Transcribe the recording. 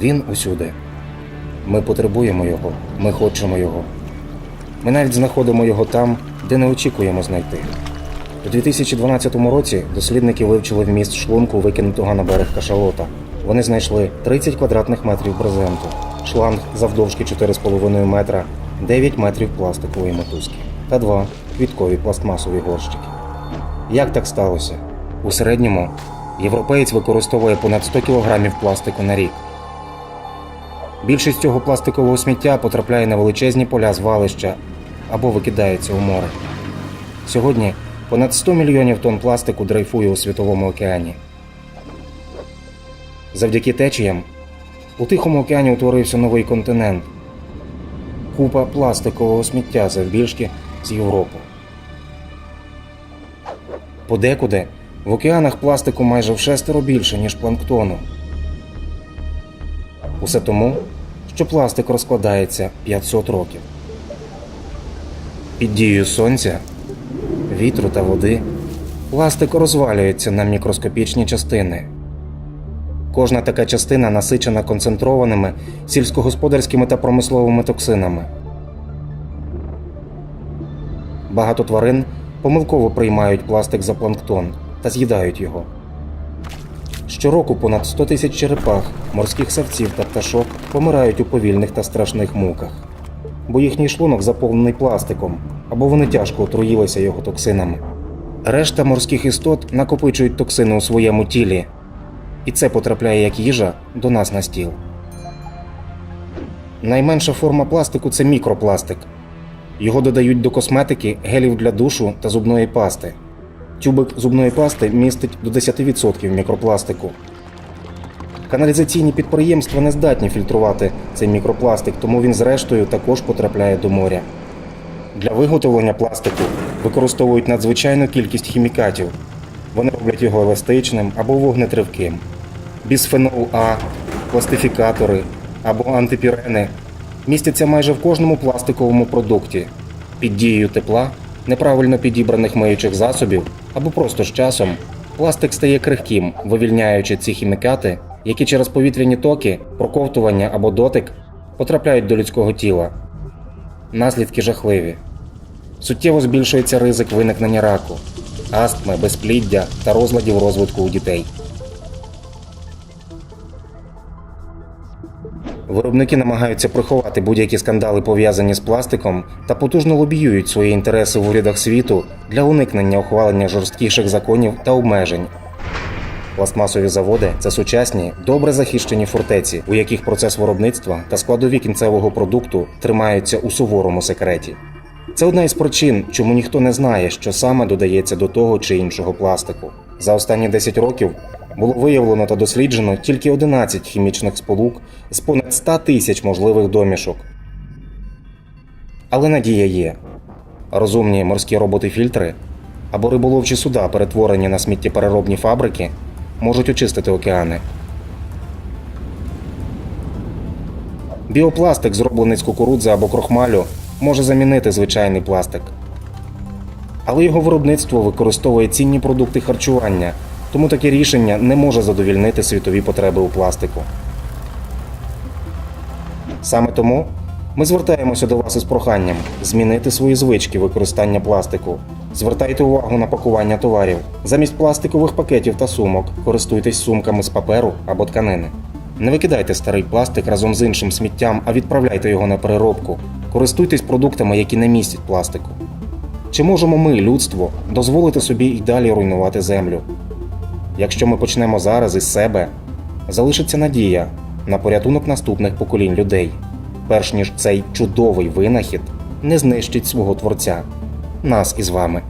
Він усюди. Ми потребуємо його, ми хочемо його. Ми навіть знаходимо його там, де не очікуємо знайти. У 2012 році дослідники вивчили вміст шлунку, викинутого на берег кашалота. Вони знайшли 30 квадратних метрів брезенту, шланг завдовжки 4,5 метра, 9 метрів пластикової мотузки та два квіткові пластмасові горщики. Як так сталося? У середньому європеєць використовує понад 100 кг пластику на рік. Більшість цього пластикового сміття потрапляє на величезні поля звалища або викидається у море. Сьогодні понад 100 мільйонів тонн пластику дрейфує у світовому океані. Завдяки течіям у Тихому океані утворився новий континент. Купа пластикового сміття завбільшки з Європи. Подекуди в океанах пластику майже в шестеро більше, ніж планктону. Усе тому, що пластик розкладається 500 років. Під дією сонця, вітру та води пластик розвалюється на мікроскопічні частини. Кожна така частина насичена концентрованими сільськогосподарськими та промисловими токсинами. Багато тварин помилково приймають пластик за планктон та з'їдають його. Щороку понад 100 тисяч черепах, морських савців та пташок помирають у повільних та страшних муках, бо їхній шлунок заповнений пластиком або вони тяжко отруїлися його токсинами. Решта морських істот накопичують токсини у своєму тілі, і це потрапляє як їжа до нас на стіл. Найменша форма пластику це мікропластик. Його додають до косметики, гелів для душу та зубної пасти. Тюбик зубної пасти містить до 10% мікропластику. Каналізаційні підприємства не здатні фільтрувати цей мікропластик, тому він зрештою також потрапляє до моря. Для виготовлення пластику використовують надзвичайну кількість хімікатів. Вони роблять його еластичним або вогнетривким. Бісфенол А, пластифікатори або антипірени містяться майже в кожному пластиковому продукті. Під дією тепла, неправильно підібраних миючих засобів або просто з часом пластик стає крихким, вивільняючи ці хімікати, які через повітряні токи, проковтування або дотик потрапляють до людського тіла. Наслідки жахливі. Суттєво збільшується ризик виникнення раку, астми, безпліддя та розладів розвитку у дітей. Виробники намагаються приховати будь-які скандали пов'язані з пластиком та потужно лобіюють свої інтереси в урядах світу для уникнення ухвалення жорсткіших законів та обмежень. Пластмасові заводи це сучасні, добре захищені фортеці, у яких процес виробництва та складові кінцевого продукту тримаються у суворому секреті. Це одна із причин, чому ніхто не знає, що саме додається до того чи іншого пластику. За останні 10 років було виявлено та досліджено тільки 11 хімічних сполук з понад 100 тисяч можливих домішок. Але надія є. Розумні морські роботи-фільтри або риболовчі суда, перетворені на сміттєпереробні фабрики, можуть очистити океани. Біопластик, зроблений з кукурудзи або крохмалю, може замінити звичайний пластик. Але його виробництво використовує цінні продукти харчування, тому таке рішення не може задовільнити світові потреби у пластику. Саме тому ми звертаємося до вас із проханням змінити свої звички використання пластику. Звертайте увагу на пакування товарів. Замість пластикових пакетів та сумок користуйтесь сумками з паперу або тканини. Не викидайте старий пластик разом з іншим сміттям, а відправляйте його на переробку. Користуйтесь продуктами, які не містять пластику. Чи можемо ми, людство, дозволити собі й далі руйнувати землю? Якщо ми почнемо зараз із себе, залишиться надія на порятунок наступних поколінь людей, перш ніж цей чудовий винахід не знищить свого творця, нас із вами.